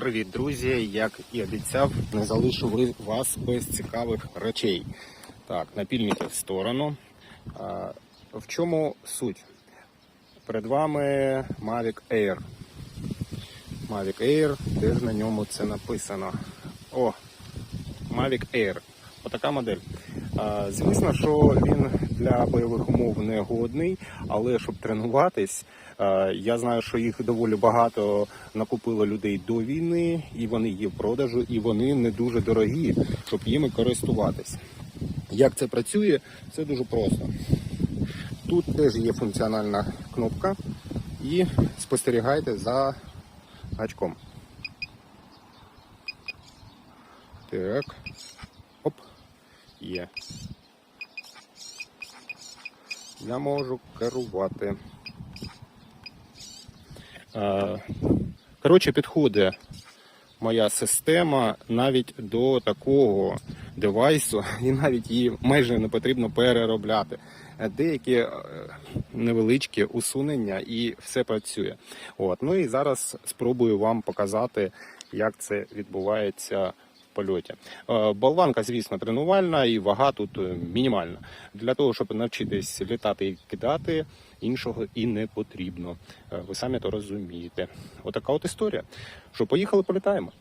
Привіт, друзі! Як і обіцяв, не залишу вас без цікавих речей. Так, напільники в сторону. А, в чому суть? Перед вами Mavic Air. Mavic Air, де ж на ньому це написано? О, Mavic Air. Отака модель. Звісно, що він для бойових умов не годний, але щоб тренуватись, я знаю, що їх доволі багато накупило людей до війни, і вони є в продажу, і вони не дуже дорогі, щоб їми користуватись. Як це працює? Це дуже просто. Тут теж є функціональна кнопка, і спостерігайте за гачком. Так. Є. Я можу керувати. Е, Коротше, підходить моя система навіть до такого девайсу, і навіть її майже не потрібно переробляти. Деякі е, невеличкі усунення і все працює. От. Ну і зараз спробую вам показати, як це відбувається польоті. Е, Болванка, звісно, тренувальна і вага тут е, мінімальна. Для того, щоб навчитись літати і кидати, іншого і не потрібно. Е, Ви самі то розумієте. Отака от історія. Що поїхали, політаємо.